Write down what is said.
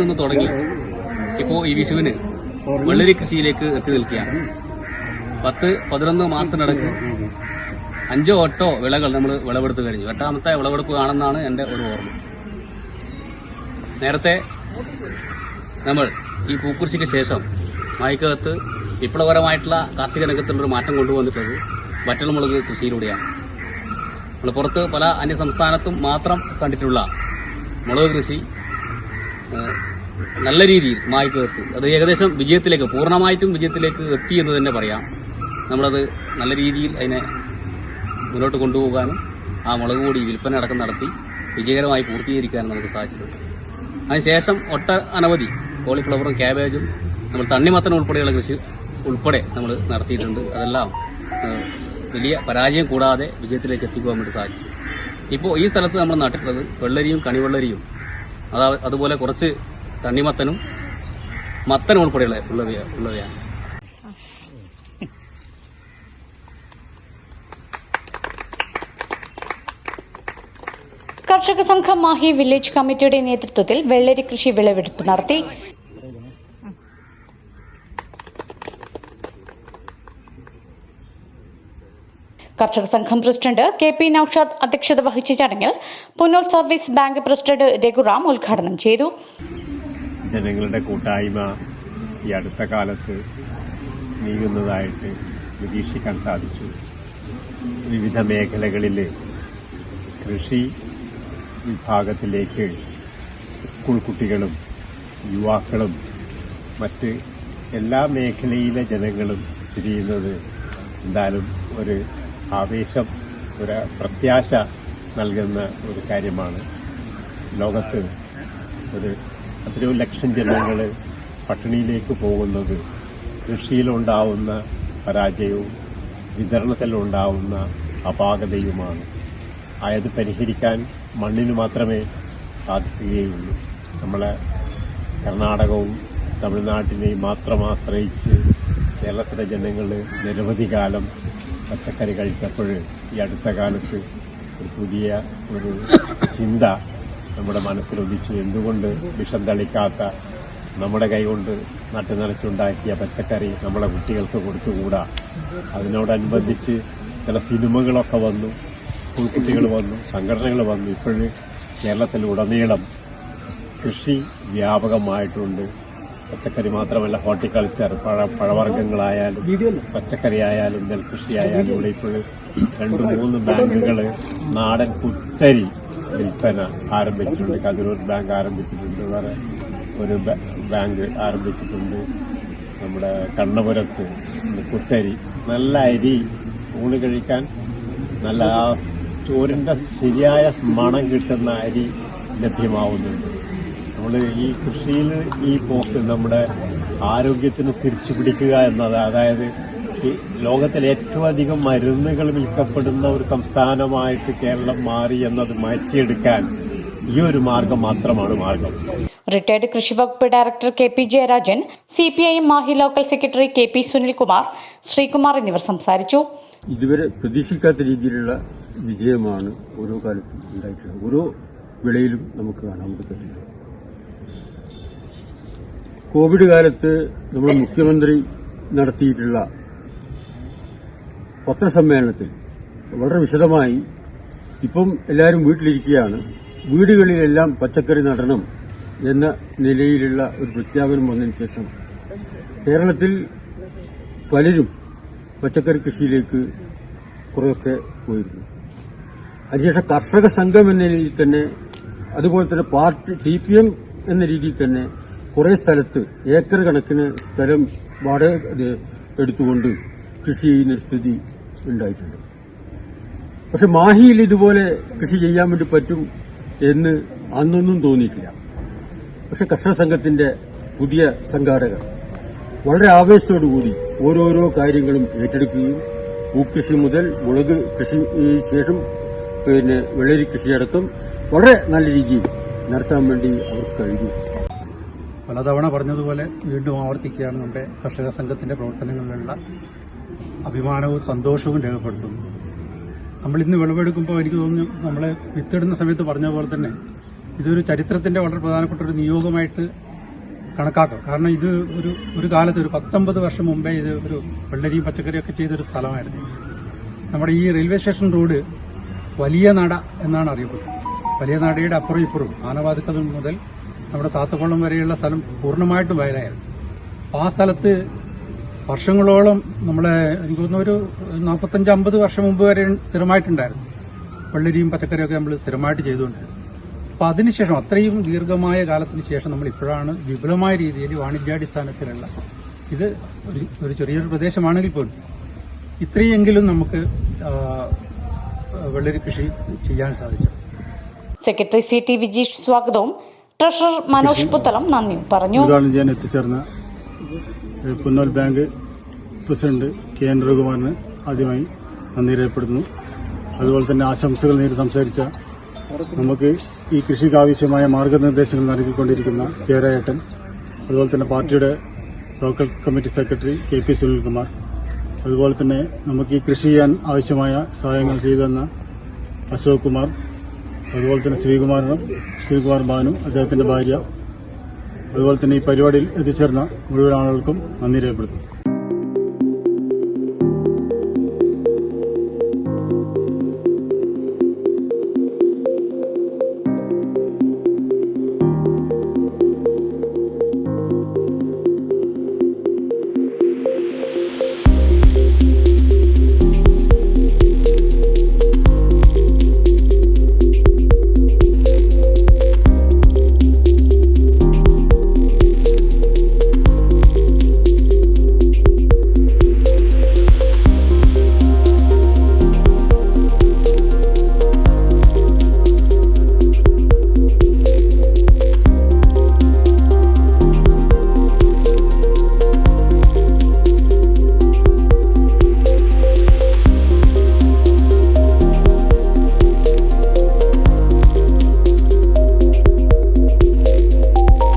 നിന്ന് തുടങ്ങി. ഇപ്പോൾ ഈ വിഷുവിന് വെള്ളരി കൃഷിയിലേക്ക് എത്തി നിൽക്കുകയാണ്. പത്ത് പതിനൊന്ന് മാസത്തിനടക്ക് അഞ്ചോ എട്ടോ വിളകൾ നമ്മൾ വിളവെടുത്ത് കഴിഞ്ഞു. എട്ടാമത്തെ വിളവെടുപ്പ് ആണെന്നാണ് എന്റെ ഒരു ഓർമ്മ. നേരത്തെ നമ്മൾ ഈ പൂക്കുറിശിക്ക് ശേഷം മായിക്കകത്ത് വിപ്ലവകരമായിട്ടുള്ള കാർഷിക രംഗത്തിലൊരു മാറ്റം കൊണ്ടുവന്നിട്ടത് വറ്റൽമുളക് കൃഷിയിലൂടെയാണ്. നമ്മൾ പുറത്ത് പല അന്യസംസ്ഥാനത്തും മാത്രം കണ്ടിട്ടുള്ള മുളക് കൃഷി നല്ല രീതിയിൽ മായിക്കകത്ത് അത് ഏകദേശം വിജയത്തിലേക്ക് പൂർണമായിട്ടും വിജയത്തിലേക്ക് എത്തി എന്ന് തന്നെ പറയാം. നമ്മളത് നല്ല രീതിയിൽ അതിനെ മുന്നോട്ട് കൊണ്ടുപോകാനും ആ മുളക് പൊടി വിൽപ്പന അടക്കം നടത്തി വിജയകരമായി പൂർത്തീകരിക്കാനും നമുക്ക് സാധിച്ചിട്ടുണ്ട്. അതിനുശേഷം ഒട്ട അനവധി കോളിഫ്ലവറും ക്യാബേജും നമ്മൾ തണ്ണിമത്തൻ ഉൾപ്പെടെയുള്ള കൃഷി ഉൾപ്പെടെ നമ്മൾ നടത്തിയിട്ടുണ്ട്. അതെല്ലാം വലിയ പരാജയം കൂടാതെ വിജയത്തിലേക്ക് എത്തിക്കുവാൻ വേണ്ടി സാധിച്ചു. ഇപ്പോൾ ഈ സ്ഥലത്ത് നമ്മൾ നട്ടിട്ടുള്ളത് വെള്ളരിയും കണിവെള്ളരിയും അതാ അതുപോലെ കുറച്ച് തണ്ണിമത്തനും മത്തനും ഉൾപ്പെടെയുള്ള ഉള്ളവയ ഉള്ളവയാണ്. കർഷക സംഘം മാഹി വില്ലേജ് കമ്മിറ്റിയുടെ നേതൃത്വത്തിൽ വെള്ളരി കൃഷി വിളവെടുപ്പ് നടത്തി. കർഷക സംഘം പ്രസിഡന്റ് കെ പി നൌഷാദ് അധ്യക്ഷത വഹിച്ച ചടങ്ങിൽ Punnoor service bank president Raghuram ഉദ്ഘാടനം ചെയ്തു. ജനങ്ങളുടെ കൂട്ടായ്മ ഈ അടുത്ത കാലത്ത് നീങ്ങുന്നതായിട്ട് നിരീക്ഷിക്കാൻ സാധിച്ചു. വിവിധ മേഖലകളിൽ കൃഷി വിഭാഗത്തിലേക്ക് സ്കൂൾ കുട്ടികളും യുവാക്കളും മറ്റ് എല്ലാ മേഖലയിലെ ജനങ്ങളും തിരിയുന്നത് എന്തായാലും ഒരു ആവേശം ഒരു പ്രത്യാശ നൽകുന്ന ഒരു കാര്യമാണ്. ലോകത്ത് ഒരു എത്രയോ ലക്ഷം ജനങ്ങൾ പട്ടിണിയിലേക്ക് പോകുന്നത്. കൃഷിയിലുണ്ടാവുന്ന പരാജയവും വിതരണത്തിലുണ്ടാവുന്ന അപാകതയുമാണ്. ആയത് പരിഹരിക്കാൻ മണ്ണിന് മാത്രമേ സാധിക്കുകയുള്ളൂ. നമ്മളെ കർണാടകവും തമിഴ്നാട്ടിനെയും മാത്രം ആശ്രയിച്ച് കേരളത്തിലെ ജനങ്ങൾ നിരവധി കാലം പച്ചക്കറി കഴിച്ചപ്പോൾ ഈ അടുത്ത കാലത്ത് ഒരു പുതിയ ഒരു ചിന്ത നമ്മുടെ മനസ്സിലൊതിച്ചു എന്തുകൊണ്ട് വിഷം തളിക്കാത്ത നമ്മുടെ കൈകൊണ്ട് നട്ടുനനച്ചുണ്ടാക്കിയ പച്ചക്കറി നമ്മുടെ കുട്ടികൾക്ക് കൊടുത്തുകൂടാ? അതിനോടനുബന്ധിച്ച് ചില സിനിമകളൊക്കെ വന്നു സ്കൂൾ കുട്ടികൾ വന്നു സംഘടനകൾ വന്നു. ഇപ്പോഴും കേരളത്തിൽ ഉടനീളം കൃഷി വ്യാപകമായിട്ടുണ്ട്. പച്ചക്കറി മാത്രമല്ല ഹോർട്ടിക്കൾച്ചർ പഴ പഴവർഗങ്ങളായാലും പച്ചക്കറി ആയാലും നെൽകൃഷി ആയാലും ഇവിടെ ഇപ്പോൾ രണ്ട് മൂന്ന് ബാങ്കുകൾ നാടൻ കുത്തരി വിൽപ്പന ആരംഭിച്ചിട്ടുണ്ട്. കതിരൂർ ബാങ്ക് ആരംഭിച്ചിട്ടുണ്ട്. വേറെ ഒരു ബാങ്ക് ആരംഭിച്ചിട്ടുണ്ട്. നമ്മുടെ കണ്ണപുരത്ത് കുത്തരി. നല്ല അരി ഊണ് കഴിക്കാൻ നല്ല ചോറിന്റെ ശരിയായ മണം കിട്ടുന്ന അരി ലഭ്യമാവുന്നുണ്ട്. നമ്മൾ ഈ കൃഷിയിൽ ഈ പോക്ക് നമ്മുടെ ആരോഗ്യത്തിന് തിരിച്ചു പിടിക്കുക എന്നത് അതായത് ഈ ലോകത്തിൽ ഏറ്റവും അധികം മരുന്നുകൾ വിൽക്കപ്പെടുന്ന ഒരു സംസ്ഥാനമായിട്ട് കേരളം മാറി എന്നത് മാറ്റിയെടുക്കാൻ ഈ ഒരു മാർഗം മാത്രമാണ് മാർഗം. റിട്ടയർഡ് കൃഷി വകുപ്പ് director K P Jayarajan C P I Mahe local secretary K P Sunilkumar Sreekumar എന്നിവർ സംസാരിച്ചു. ഇതുവരെ പ്രതീക്ഷിക്കാത്ത രീതിയിലുള്ള വിജയമാണ് ഓരോ കാലത്തും ഉണ്ടായിട്ടുള്ളത്. ഓരോ വിളയിലും നമുക്ക് കാണാൻ പറ്റുന്നത്. കോവിഡ് കാലത്ത് നമ്മുടെ മുഖ്യമന്ത്രി നടത്തിയിട്ടുള്ള പത്രസമ്മേളനത്തിൽ വളരെ വിശദമായി ഇപ്പം എല്ലാവരും വീട്ടിലിരിക്കുകയാണ്. വീടുകളിലെല്ലാം പച്ചക്കറി നടണം എന്ന നിലയിലുള്ള ഒരു പ്രഖ്യാപനം വന്നതിന് ശേഷം കേരളത്തിൽ പലരും പച്ചക്കറി കൃഷിയിലേക്ക് കുറേയൊക്കെ പോയിരുന്നു. അതിനുശേഷം കർഷക സംഘം എന്ന രീതിയിൽ തന്നെ അതുപോലെ തന്നെ പാർട്ടി സി പി എം എന്ന രീതിയിൽ തന്നെ കുറേ സ്ഥലത്ത് ഏക്കർ കണക്കിന് സ്ഥലം വാടക എടുത്തുകൊണ്ട് കൃഷി ചെയ്യുന്ന സ്ഥിതി ഉണ്ടായിട്ടുണ്ട്. പക്ഷെ മാഹിയിൽ ഇതുപോലെ കൃഷി ചെയ്യാൻ വേണ്ടി പറ്റും എന്ന് അന്നൊന്നും തോന്നിയിട്ടില്ല. പക്ഷെ കർഷക സംഘത്തിന്റെ പുതിയ സംഘാടകർ വളരെ ആവേശത്തോടുകൂടി ഓരോരോ കാര്യങ്ങളും ഏറ്റെടുക്കുകയും പൂക്കൃഷി മുതൽ മുളക് കൃഷി ശേഷം പിന്നെ വെള്ളരി കൃഷിയടക്കം വളരെ നല്ല രീതിയിൽ നടത്താൻ വേണ്ടി അവർക്ക് കഴിഞ്ഞു. പലതവണ പറഞ്ഞതുപോലെ വീണ്ടും ആവർത്തിക്കുകയാണ് നമ്മുടെ കർഷക സംഘത്തിന്റെ പ്രവർത്തനങ്ങളിലുള്ള അഭിമാനവും സന്തോഷവും രേഖപ്പെടുത്തുന്നു. നമ്മൾ ഇന്ന് വിളവെടുക്കുമ്പോൾ എനിക്ക് തോന്നുന്നു നമ്മളെ വിത്തിടുന്ന സമയത്ത് പറഞ്ഞ പോലെ തന്നെ ഇതൊരു ചരിത്രത്തിന്റെ വളരെ പ്രധാനപ്പെട്ട ഒരു നിയോഗമായിട്ട് കണക്കാക്കാം. കാരണം ഇത് ഒരു ഒരു കാലത്ത് ഒരു പത്തൊമ്പത് വർഷം മുമ്പേ ഇത് ഒരു വെള്ളരിയും പച്ചക്കറിയൊക്കെ ചെയ്തൊരു സ്ഥലമായിരുന്നു. നമ്മുടെ ഈ റെയിൽവേ സ്റ്റേഷൻ റോഡ് വലിയ നട എന്നാണ് അറിയപ്പെടുന്നത്. വലിയ നടയുടെ അപ്പുറം ഇപ്പുറം ആനവാതിക്കൽ മുതൽ നമ്മുടെ താത്തക്കുളം വരെയുള്ള സ്ഥലം പൂർണമായിട്ടും വയലായിരുന്നു അപ്പോൾ ആ സ്ഥലത്ത് വർഷങ്ങളോളം നമ്മളെ എനിക്ക് തോന്നുന്നു ഒരു നാൽപ്പത്തഞ്ച് അമ്പത് വർഷം മുമ്പ് വരെ സ്ഥിരമായിട്ടുണ്ടായിരുന്നു. വെള്ളരിയും പച്ചക്കറിയൊക്കെ നമ്മൾ സ്ഥിരമായിട്ട് ചെയ്തുകൊണ്ടിരുന്നു അപ്പം അതിനുശേഷം അത്രയും ദീർഘമായ കാലത്തിന് ശേഷം നമ്മൾ ഇപ്പോഴാണ് വിപുലമായ രീതിയിൽ വാണിജ്യാടിസ്ഥാനത്തിലുള്ള ഇത് ഒരു ചെറിയൊരു പ്രദേശമാണെങ്കിൽ പോലും ഇത്രയെങ്കിലും നമുക്ക് വെള്ളരി കൃഷി ചെയ്യാൻ സാധിച്ചു. സെക്രട്ടറി സി ടി വിജീഷ് സ്വാഗതവും ട്രഷറർ മനോജ് പുത്തളം നന്ദി. പറഞ്ഞു. ചെയ്യാൻ എത്തിച്ചേർന്ന Punnol bank president K N രഘുമാറിന് ആദ്യമായി നന്ദി രേഖപ്പെടുത്തുന്നു. അതുപോലെ തന്നെ ആശംസകൾ നേരി സംസാരിച്ച നമുക്ക് ഈ കൃഷിക്ക് ആവശ്യമായ മാർഗനിർദ്ദേശങ്ങൾ നൽകിക്കൊണ്ടിരിക്കുന്ന ജയരായേട്ടൻ അതുപോലെ തന്നെ പാർട്ടിയുടെ local committee secretary K P Sunilkumar അതുപോലെ തന്നെ നമുക്ക് ഈ കൃഷി ചെയ്യാൻ ആവശ്യമായ സഹായങ്ങൾ ചെയ്തു തന്ന അശോക് കുമാർ അതുപോലെ തന്നെ ശ്രീകുമാരനും ശ്രീകുമാർ ബാനും അദ്ദേഹത്തിന്റെ ഭാര്യ. അതുപോലെ തന്നെ ഈ പരിപാടിയിൽ എത്തിച്ചേർന്ന മുഴുവൻ ആളുകൾക്കും നന്ദി രേഖപ്പെടുത്തുന്നു.